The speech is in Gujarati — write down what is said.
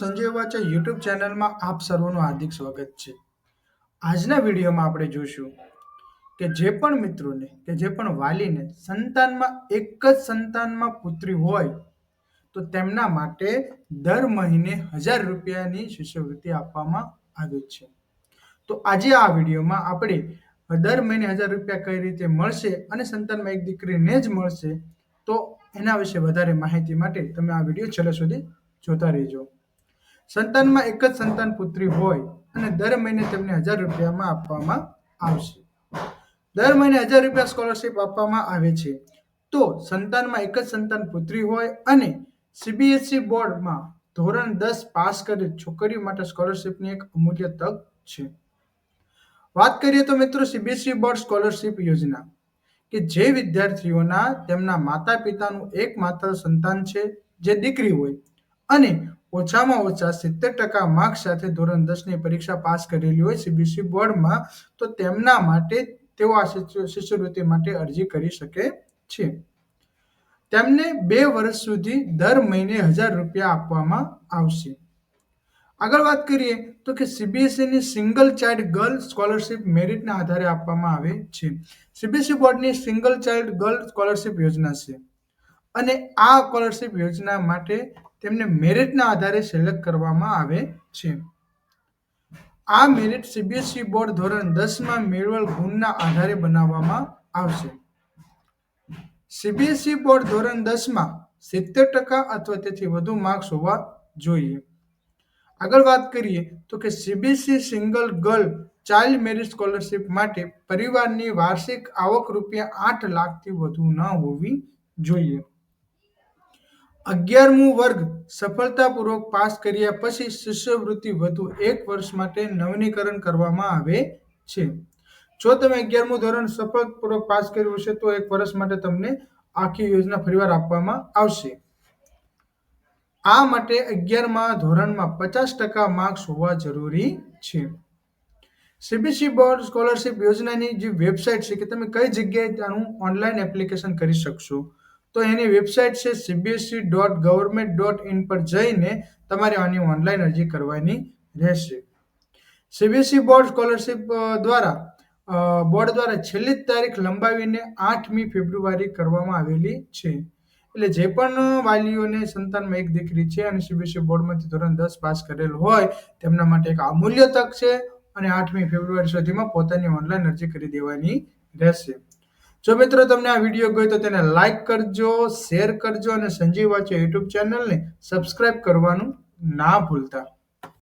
સંજય વાચા યુટ્યુબ ચેનલમાં આપ સર્વનું હાર્દિક સ્વાગત છે. આજના વિડીયોમાં આપણે જોઈશું કે જે પણ મિત્રોને, કે જે પણ વાલીને સંતાનમાં એક જ સંતાનમાં પુત્રી હોય, તો તેમના માટે દર મહિને હજાર રૂપિયાની શિષ્યવૃત્તિ આપવામાં આવે છે. તો આજે આ વિડીયોમાં આપણે દર મહિને હજાર રૂપિયા કઈ રીતે મળશે અને સંતાનમાં એક દીકરીને જ મળશે, તો એના વિશે વધારે માહિતી માટે તમે આ વીડિયો છેલ્લે સુધી જોતા રહેજો. સંતાનમાં એક જ સંતાન પુત્રી હોય અને દર મહિને તેમને હજાર રૂપિયામાં આપવામાં આવશે. દર મહિને હજાર રૂપિયા સ્કોલરશિપ આપવામાં આવે છે. તો સંતાનમાં એક જ સંતાન પુત્રી હોય અને સીબીએસઈ બોર્ડમાં ધોરણ દસ પાસ કરી છોકરીઓ માટે સ્કોલરશિપની એક અમૂલ્ય તક છે. વાત કરીએ તો મિત્રો સીબીએસઈ બોર્ડ સ્કોલરશિપ યોજના કે જે વિદ્યાર્થીઓના તેમના માતા પિતાનું એકમાત્ર સંતાન છે, જે દીકરી હોય. અને ઓછામાં ઓછા સિત્તેર ટકા માર્ક સાથે ધોરણ દસની પરીક્ષા પાસ કરેલી હોય સીબીસી બોર્ડમાં, તો તેમના માટે તેઓ આ શિષ્યવૃત્તિ માટે અરજી કરી શકે છે. તેમને બે વર્ષ સુધી દર મહિને હજાર રૂપિયા આપવામાં આવશે. આગળ વાત કરીએ તો કે સીબીએસઈની સિંગલ ચાઇલ્ડ ગર્લ સ્કોલરશિપ મેરિટના આધારે આપવામાં આવે છે. સીબીએસઈ બોર્ડની સિંગલ ચાઇલ્ડ ગર્લ સ્કોલરશિપ યોજના છે. અને આ સ્કોલરશિપ યોજના માટે તેમને મેરિટના આધારે સિલેક્ટ કરવામાં આવે છે. આ મેરિટ સીબીએસઈ બોર્ડ ધોરણ દસમાં મેળવેલ ગુણના આધારે બનાવવામાં આવશે. સીબીએસઈ બોર્ડ ધોરણ દસમાં સિત્તેર ટકા અથવા તેથી વધુ માર્ક્સ હોવા જોઈએ. આગળ વાત કરીએ તો કે CBSE single girl child merit scholarship માટે પરિવારની વાર્ષિક આવક રૂપિયા આઠ લાખથી વધુ ન હોવી જોઈએ. અગિયારમું વર્ગ સફળતાપૂર્વક પાસ કર્યા પછી શિષ્યવૃત્તિ વધુ એક વર્ષ માટે નવીનીકરણ કરવામાં આવે છે. જો તમે અગિયારમું ધોરણ સફળપૂર્વક પાસ કર્યું હશે, તો એક વર્ષ માટે તમને આખી યોજના ફરીવાર આપવામાં આવશે. આ માટે અગિયારમા ધોરણમાં પચાસ ટકા માર્ક્સ હોવા જરૂરી છે. સીબીસી બોર્ડ સ્કોલરશિપ યોજનાની જે વેબસાઇટ છે, કે તમે કઈ જગ્યાએ ત્યાંનું ઓનલાઈન એપ્લિકેશન કરી શકશો? તો એની વેબસાઇટ છે CBSC dot government dot in પર જઈને તમારે આની ઓનલાઈન અરજી કરવાની રહેશે. સીબીએસઈ બોર્ડ સ્કોલરશિપ દ્વારા બોર્ડ દ્વારા છેલ્લી તારીખ લંબાવીને આઠમી ફેબ્રુઆરી કરવામાં આવેલી છે. એટલે જે પણ વાલીઓને સંતાનમાં એક દીકરી છે અને સીબીએસસી બોર્ડમાંથી ધોરણ દસ પાસ કરેલ હોય, તેમના માટે એક અમૂલ્ય તક છે અને આઠમી ફેબ્રુઆરી સુધીમાં પોતાની ઓનલાઈન અરજી કરી દેવાની રહેશે. જો મિત્રો તમને આ વીડિયો ગયો તો તેને લાઇક કરજો શેર કરજો અને સંજીવ વાંચો યુટ્યુબ ચેનલને સબસ્ક્રાઇબ કરવાનું ના ભૂલતા.